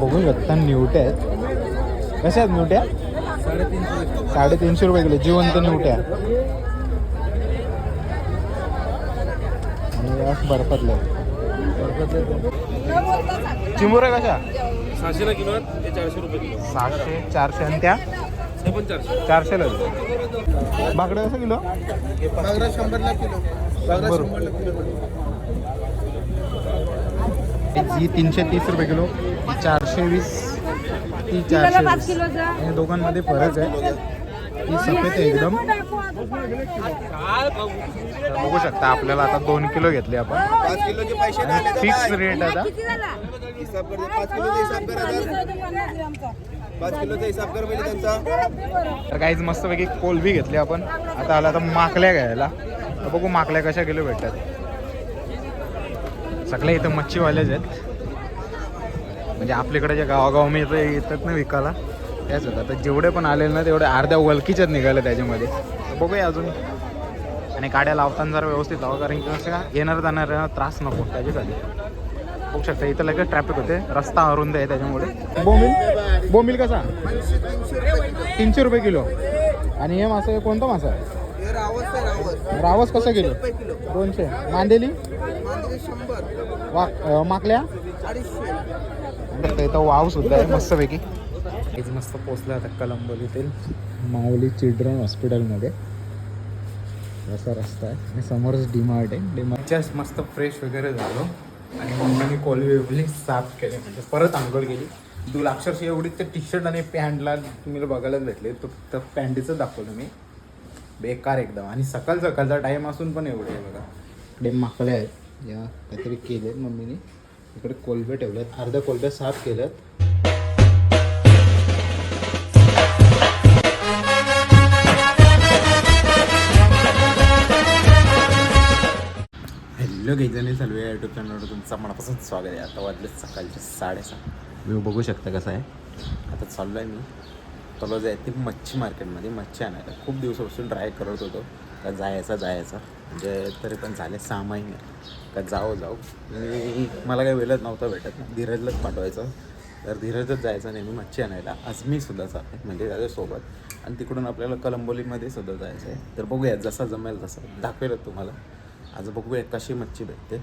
बघू शकता निवट्या आहेत. कशा आहेत निवट्या साडेतीनशे रुपये किलो जिवंत निवट्या आणि बर्फातल्या चिमुऱ्या कशा? सहाशेला किलो ते चारशे रुपये किलो. सहाशे चारशे आणि त्या? चारशे. चारशेला बाकडे कसं किलो? बागरा शंभरला किलो. ही तीनशे तीस रुपये किलो ही चारशे वीस ती चारशे वीस. या दोघांमध्ये फरक आहे. ही सफेद आहे एकदम. बघू शकता आपल्याला आता दोन किलो घेतले आपण. पाच किलोचे पैसे नाही आले तर फिक्स? रेट आता. हिसाब कर दे. पाच किलोचा हिसाब कर हजार. पाच किलोचा हिसाब कर पहिले त्यांचा. तर काहीच मस्तपैकी कोलबी घेतली आपण. आता आला आता माकल्या घ्यायला. तर बघू माकल्या कशा किलो भेटतात. सगळे इथं मच्छीवालेच आहेत. म्हणजे आपल्याकडे जे गावागाव येतं येतात ना विकायला त्याच होतं. तर जेवढे पण आलेले ना तेवढे अर्ध्या वलकीच्याच निघाले त्याच्यामध्ये. तर बघूया अजून. आणि गाड्या लावताना जरा व्यवस्थित लावा कारण की कसं का येणार जाणार त्रास नको त्याच्यासाठी. बघू शकता इथं लगेच ट्रॅफिक होते. रस्ता अरुंद आहे त्याच्यामुळे. बोमिल? बोमिल कसा? तीनशे रुपये किलो. आणि हे मासा कोणता मासा आहे आहे? रावस कसा किलो किलो. दोनशे. मांदेली? वा माकल्या? इथं वाव सुद्धा आहे मस्तपैकी. हेच मस्त पोचलं आता कलंबोलीतील माऊली चिल्ड्रन हॉस्पिटलमध्ये. असा रस्ता आहे. आणि समोरच डीमार्ट आहे. डीमार्ट जस्ट मस्त फ्रेश वगैरे झालो. आणि मम्मीने कोलवे साफ केले. म्हणजे परत आंघोळ केली. दूल अक्षरशः एवढी ते टी शर्ट आणि पॅन्टला तुम्ही बघायलाच भेटले. तो तर पॅन्टीचं दाखवलं मी. बेकार एकदम. आणि सकाळ सकाळचा टाईम असून पण एवढे आहे बघा. इकडे माकल्या आहेत या काहीतरी केलेत मम्मीने. इकडे कोलबे ठेवल्यात अर्ध्या कोलब्या साफ केल्यात हॅलो गेजने चालू आहे युट्यूब चॅनलवर तुमचं मनापासून स्वागत आहे. आता वाजले सकाळचे साडेसहा. व्ह्यू बघू शकता कसा आहे. आता चाललो आहे मी. चलो जाय ते मच्छी मार्केटमध्ये मच्छी आणायला. खूप दिवसापासून ट्राय करत होतो. का जायचा जायचा. म्हणजे तरी पण झाले सहा महिने. का जाऊ जाऊ. मी मला काही वेळच नव्हता भेटत. ना धीरजलाच पाठवायचं. तर धीरजच जायचं नेहमी मच्छी आणायला. आज मी सुद्धा चालले म्हणजे त्याच्यासोबत. आणि तिकडून आपल्याला कलंबोलीमध्ये सुद्धा जायचं आहे. तर बघूया जसा जमेल तसं. दाखवेलच तुम्हाला. आज बघूया कशी मच्छी भेटते.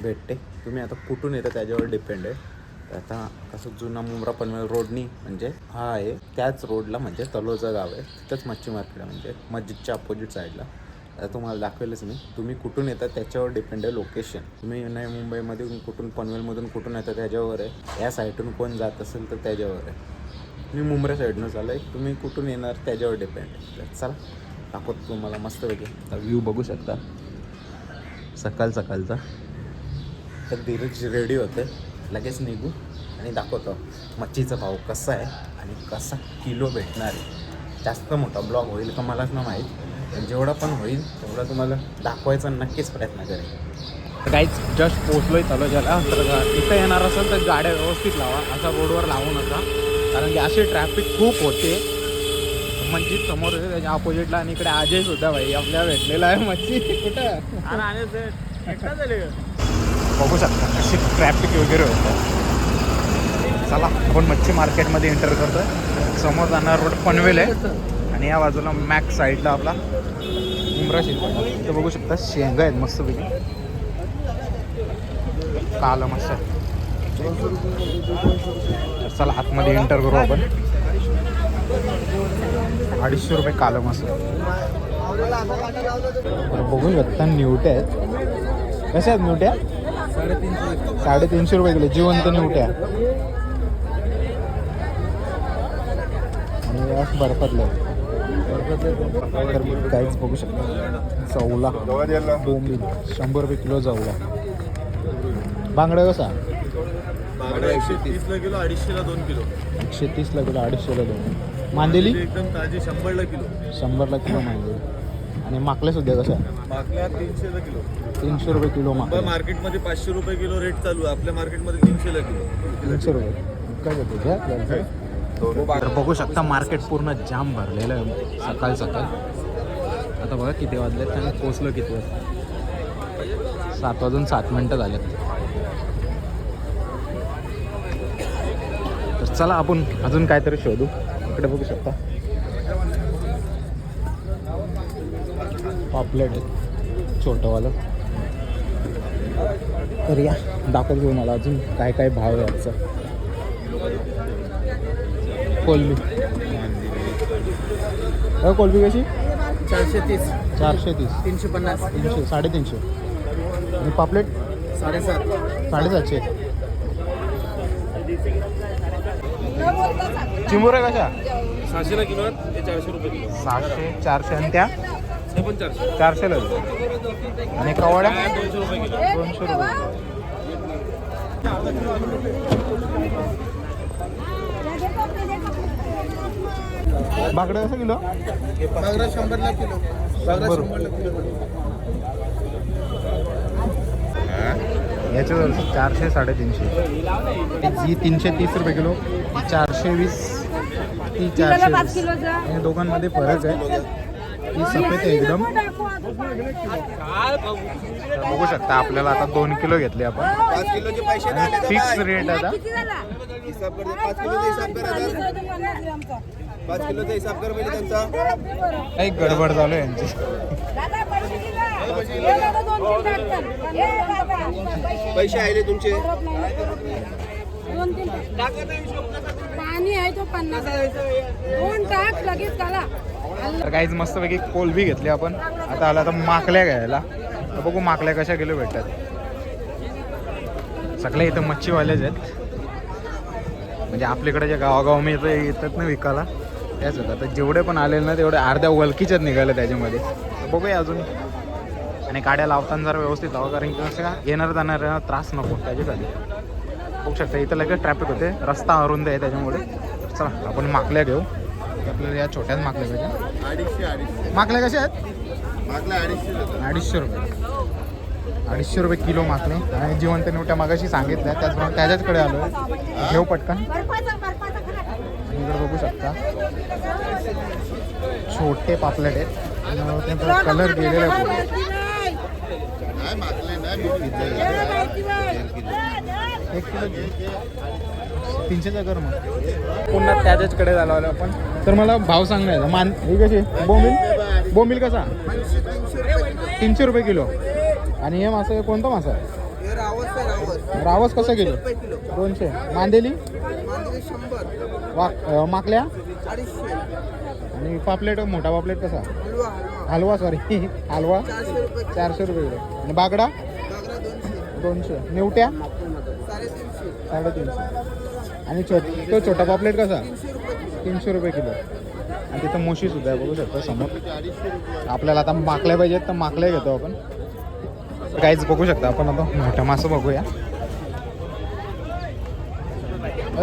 भेटते. तुम्ही आता कुठून येता त्याच्यावर डिपेंड आहे. आता कसं जुना मुंब्रा पनवेल रोडनी म्हणजे हा आहे त्याच रोडला म्हणजे तलोजा गाव आहे. तिथंच मच्छी मार्केट आहे म्हणजे मस्जिदच्या अपोजिट साईडला आता तुम्हाला दाखवेलच मी. तुम्ही कुठून येता त्याच्यावर डिपेंड आहे लोकेशन तुम्ही नाही मुंबईमधून कुठून पनवेलमधून कुठून येता त्याच्यावर आहे. या साईडून कोण जात असेल तर त्याच्यावर आहे. मी मुंबऱ्या साईडनं चालू आहे तुम्ही कुठून येणार त्याच्यावर डिपेंड आहे. चला दाखवतो तुम्हाला मस्तपैकी. आता व्ह्यू बघू शकता. सकाळ सकाळचा. तर धीरज रेडी होते लगेच निघू आणि दाखवतो मच्छीचा भाव कसा आहे आणि कसा किलो भेटणार आहे. जास्त मोठा ब्लॉग होईल का मलाच ना माहीत पण जेवढा पण होईल तेवढा तुम्हाला दाखवायचा नक्कीच प्रयत्न करेल काहीच जस्ट पोचलोय चालू ज्याला तर इथं येणार असेल तर गाड्या व्यवस्थित लावा. असा रोडवर लावू नका. कारण की अशी ट्रॅफिक खूप होते. मस्जिद समोर आहे त्याच्या अपोजिटला आणि इकडे अजय सुद्धा भाई आपल्याला भेटलेला आहे मच्छी. कुठं? बघू शकता कशी ट्रॅफिक वगैरे होतं. चला आपण मच्छी मार्केटमध्ये एंटर करतो समोर जाणार रोड पनवेल आहे. आणि या बाजूला मॅक साईडला आपला उमरा शिल्प बघू शकता शेंगा आहेत मस्तपैकी. काल मस्त. चला आतमध्ये एंटर करू आपण. अडीचशे रुपये कालं मस्त. बघू शकता न्यूट्या आहेत. कशा आहेत न्यूट्या? साडेतीनशे रुपये किलो. जिवंत निवट्या आणि बर्फातल्या तर काहीच बघू शकता चवला बोंबील. शंभर रुपये किलो चवला बांगडा कसा? एकशे तीसला किलो अडीचशेला दोन किलो. एकशे तीसला किलो अडीचशेला दोन मांदेली एकदम ताजी शंभरला किलो. शंभरला किलो मांदेली. आणि माकल्या सुद्धा कशा तीनशेला किलो. तीनशे रुपये किलो मुंबई माकल्या. मार्केटमध्ये पाचशे रुपये किलो रेट चालू आहे. आपल्या मार्केटमध्ये तीनशेला किलो. तीनशे रुपये. काय घेतो घ्या तर बघू शकता मार्केट पूर्ण जाम भरलेलं आहे. सकाळ सकाळ. आता बघा किती वाजलेत आणि पोचलो किती वाजता? सात वाजून सात मिनटं झालेत. तर चला आपण अजून काहीतरी शोधू. इकडे बघू शकता. पॉपलेट आहे. छोटंवालं. तर या दाखवतो घेऊ मला अजून काय काय भाव आहे आजचा कोलबी. अ, कोलबी कशी? चारशे तीस. चारशे तीस. तीनशे पन्नास. तीनशे साडेतीनशे. आणि पापलेट? साडेसात. साडेसातशे. चिंबोऱ्या कशा? सहाशेला किलो ते चारशे रुपये किलो. सहाशे चारशे आणि त्या? पण चारशे. चारशेला आणि कवड्या? दोनशे रुपये किलो? दोनशे रुपये बाकडं कसं किलो शंभरला. शंभरला किलो. याच्यावर चारशे साडेतीनशे. ही तीनशे तीस रुपये किलो चारशे वीस ती चारशे दोघांमध्ये फरक आहे. ही सफेद आहे एकदम. बघू शकता आपल्याला आता दोन किलो घेतले आपण. पाच किलोचे पैसे नाही आले तर फिक्स काय? रेट आता. हिसाब कर दे. पाच किलोचा हिसाब कर आता. पाच किलोचा हिसाब कर पहिले त्यांचा. काही गडबड चालू आहे यांची. पैसे आले तुमचे. पाणी आहे तो पन्नास? दोन टाक लगेच त्याला काहीच मस्तपैकी कोलबी घेतली आपण. आता आला तर माकल्या घ्यायला. तर बघू माकल्या कशा किलो भेटतात. सगळे इथं मच्छीवालेच आहेत. म्हणजे आपल्याकडे जे गावागाव मी इथं येतात ना विकायला त्याच होतं तर जेवढे पण आले ना तेवढे अर्ध्या वलकीच्याच निघाले त्याच्यामध्ये. बघूया अजून. आणि गाड्या लावताना जरा व्यवस्थित लावा कारण की कसं का येणार जाणार त्रास नको त्याच्यासाठी. बघू शकता इथं लगेच ट्रॅफिक होते. रस्ता अरुंद आहे त्याच्यामुळे. तर चला आपण माकल्या घेऊ. आपल्याला या छोट्याच माकल्या पाहिजे. अडीचशे अडीचशे माकल्या कशा आहेत? मागला अडीचशे अडीचशे रुपये. अडीचशे रुपये किलो माकले आणि जिवंत नोट्या मागाशी सांगितल्या त्याचप्रमाणे त्याच्याचकडे आलो. घेऊ पटकन. इकडे बघू शकता. छोटे पापलेट आहेत. आणि त्यांचा कलर गेलेला आहे. एक किलो घे. तीनशेचा कर मग पुन्हा त्याच्याचकडे झालो आलो आपण. तर मला भाव सांगायचा. मान ही कशी बोंबील? बोंबील कसा? तीनशे रुपये किलो. आणि हे मासा कोणता मासा आहे? रावस कसं कसा किलो? दोनशे. मांदेली? वा माकल्या? आणि पापलेट मोठा पापलेट कसा? हलवा सॉरी हलवा? चारशे रुपये किलो. आणि बागडा? दोनशे दोनशे. नेवट्या? साडेतीनशे. आणि छोट तो छोटा पापलेट कसा? तीनशे रुपये किलो. आणि तिथं मोशी सुद्धा आहे बघू शकता समोर. आपल्याला आता माकल्या पाहिजेत तर माकल्या घेतो आपण. काहीच बघू शकता आपण आता. मोठा मासा बघूया.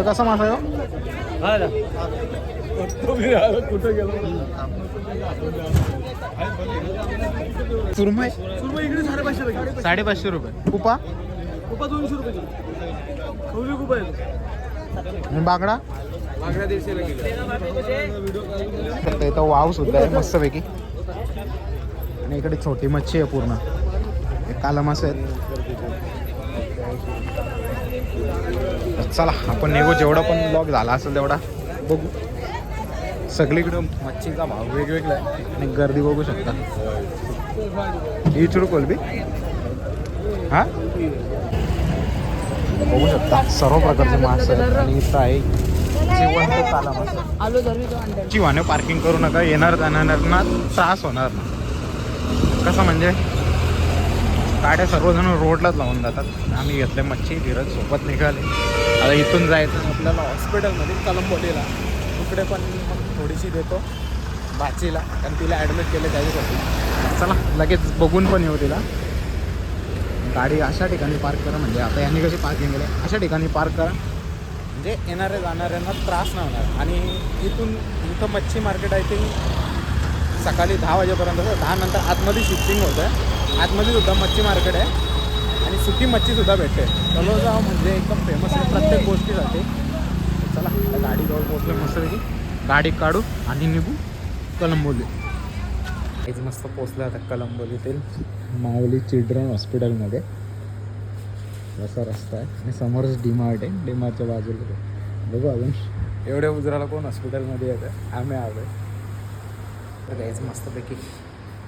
कसा मासा आहे हो? सुरमई इकडे साडेपाचशे साडेपाचशे रुपये. कुपा? रुपये दोनशे रुपये किलो. खवली खूप आहे बागडा? दीडशेला किलो. इथं वाव सुद्धा आहे मस्तपैकी. आणि इकडे छोटी मच्छी आहे पूर्ण. हे काला मासे आहेत. चला आपण निघू. जेवढा पण ब्लॉग झाला असेल तेवढा बघू. सगळीकडं मच्छीचा भाव वेगवेगळा आहे. आणि गर्दी बघू शकता. ही चुरू कोलबी हा? बघू शकता. सर्व प्रकारचे मासे आहेत आणि इथं आहे. ते काला मासा चिवाने पार्किंग करू नका. येणार जाणाऱ्यांना त्रास होणार ना. कसं म्हणजे? गाड्या सर्वजण रोडलाच लावून जातात. आम्ही घेतले मच्छी धीरज सोबत निघाले. आता इथून जायचं आपल्याला हॉस्पिटलमध्ये कलंबोलीला. तिकडे पण मग थोडीशी देतो. बाचीला. कारण तिला ॲडमिट केलं जायचं चला लगेच बघून पण येऊ तिला. गाडी अशा ठिकाणी पार्क करा म्हणजे आता यांनी कशी पार्किंग केली? अशा ठिकाणी पार्क करा. म्हणजे येणाऱ्या जाणाऱ्यांना त्रास नाही होणार. आणि इथून इथं मच्छी मार्केट आय थिंक सकाळी दहा वाजेपर्यंत दहा नंतर आतमध्ये शिफ्टिंग होतं आहे आतमध्ये सुद्धा मच्छी मार्केट आहे. आणि सुकी मच्छीसुद्धा भेटते. तलोजा म्हणजे एकदम फेमस आहे प्रत्येक गोष्टीसाठी. चला गाडी जवळ पोचलं मस्तपैकी. गाडी काढू आणि निघू कलंबोली. हेच मस्त पोचलं आता कलंबोलीतील माऊली चिल्ड्रन हॉस्पिटलमध्ये. असा रस्ता आहे. आणि समोरच डीमार्ट आहे. डीमार्टच्या बाजूला. बघू अजून. एवढ्या उजराला कोण हॉस्पिटलमध्ये येतं आम्ही आलो तर काहीच मस्तपैकी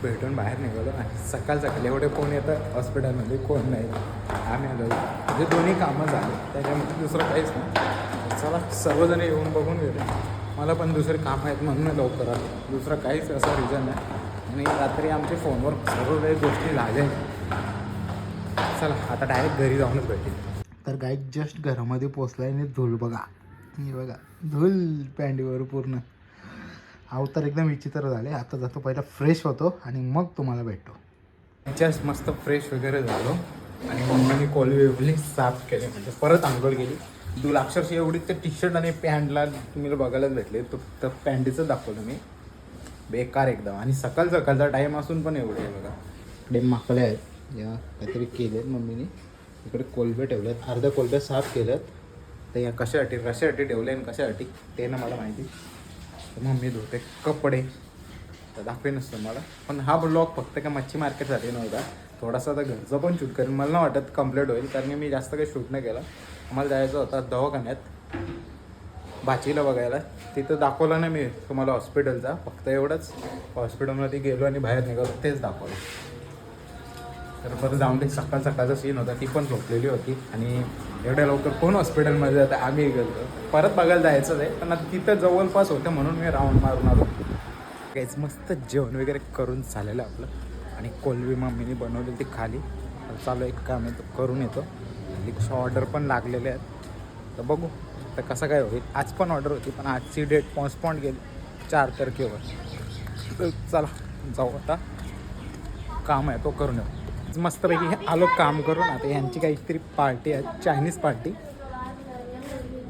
भेटून बाहेर निघालो. आणि सकाळ सकाळी एवढे कोण येतं हॉस्पिटलमध्ये कोण नाही? आम्ही आलो. म्हणजे दोन्ही कामं झाले. त्याच्यामध्ये दुसरं काहीच नाही. चला सर्वजण येऊन बघून गेले मला पण दुसरे कामं आहेत म्हणून लवकर आलो दुसरं काहीच असं रिझन नाही. आणि रात्री आमच्या फोनवर सर्व काही गोष्टी झाल्या. चला आता डायरेक्ट घरी जाऊनच भेटेल तर गाईक जस्ट घरामध्ये पोचलाय आणि धूल बघा. हे बघा धूल पॅन्डीवर पूर्ण. अवतार एकदम विचित्र झाले. आता जातो पहिला फ्रेश होतो आणि मग तुम्हाला भेटतो. जस्ट मस्त फ्रेश वगैरे झालो. आणि मम्मीने कोलवी बिलवी साफ केले. म्हणजे परत आंघोळ केली. दूल अक्षरशः एवढी तर टी शर्ट आणि पॅन्टला तुम्ही बघायलाच भेटले. तो तर पॅन्टीचं दाखवलं मी. बेकार एकदम. आणि सकाळ सकाळचा टाईम असून पण एवढे आहे बघा. इकडे माकले आहेत. या काहीतरी केले आहेत मम्मीने. इकडे कोलबे ठेवले आहेत अर्ध्या कोलब्या साफ केल्यात तर या कशासाठी कशासाठी ठेवले आणि कशासाठी ते ना मला माहिती. तर मम्मी धुते कपडे. तर दाखवेनच तुम्हाला. पण हा ब्लॉग फक्त का मच्छी मार्केटसाठी नव्हता. थोडासा तर घरचं पण शूट करेन. मला नाही वाटत कंप्लीट होईल. कारण मी जास्त काही शूट नाही केला. आम्हाला जायचं होतं दवाखान्यात. भाचीला बघायला. तिथं दाखवलं नाही मी तुम्हाला हॉस्पिटलचा. फक्त एवढंच. हॉस्पिटलमध्ये गेलो आणि बाहेर निघालो तेच दाखवलं. तर परत जाऊन ते सकाळ सकाळचा सीन होता ती पण झोपलेली होती. आणि एवढ्या लवकर कोण हॉस्पिटलमध्ये जातं? आम्ही गेलो परत बघायला जायचंच आहे पण तिथं जवळपास होतं म्हणून मी राऊंड मारून आलो. काहीच मस्त जेवण वगैरे करून झालेलं आपलं. आणि कोलवी मम्मीने बनवली ती खाली चालू एक काम आहे तो करून येतो. रिक्षा ऑर्डर पण लागलेले आहेत. तर बघू. तर कसं काय होईल? आज पण ऑर्डर होती पण आजची डेट पोस्टपॉन्ड गेली चार तारखेवर. तर चला जाऊ आता. काम आहे तो करून येऊ. मस्तपैकी हे आलो काम करून. आता यांची काहीतरी पार्टी आहे चायनीज पार्टी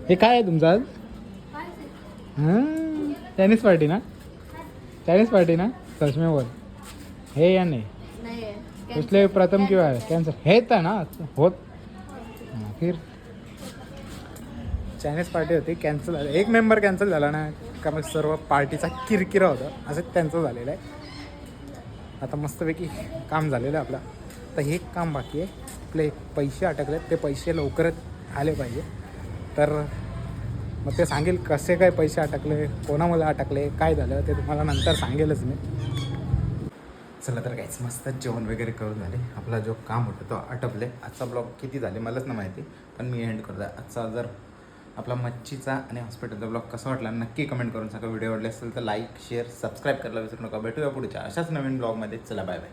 हे काय आहे तुमचं आज? हां चायनीज पार्टी ना? चायनीज पार्टी ना? चष्म्यावर हे या नाही. पिछले प्रथम किंवा कॅन्सर हे तर ना होत. फिर चायनीज पार्टी होती कॅन्सल झाली. एक मेंबर कॅन्सल झाला ना का मग सर्व पार्टीचा किरकिरा होता. असं त्यांचं झालेलं आहे. आता मस्तपैकी काम झालेलं आहे आपलं. तर हे एक काम बाकी आहे. आपले पैसे अटकलेत. ते पैसे लवकरच आले पाहिजे. तर मग ते सांगेल कसे काय पैसे अटकले कोणामुळे अटकले काय झालं ते तुम्हाला नंतर सांगेलच मी. चला तर काहीच मस्त जेवण वगैरे करून झाले. आपला जो काम होता तो आटपले आजचा ब्लॉग किती झाले मलाच नाही माहिती. पण मी एंड करतो आजचा जर आपला मच्छीचा आणि हॉस्पिटलचा ब्लॉग कसा वाटला नक्की कमेंट करून सांगा. व्हिडिओ आवडले असेल तर लाईक शेअर सबस्क्राईब करायला विसरू नका. भेटूया पुढच्या अशाच नवीन ब्लॉगमध्ये चला बाय बाय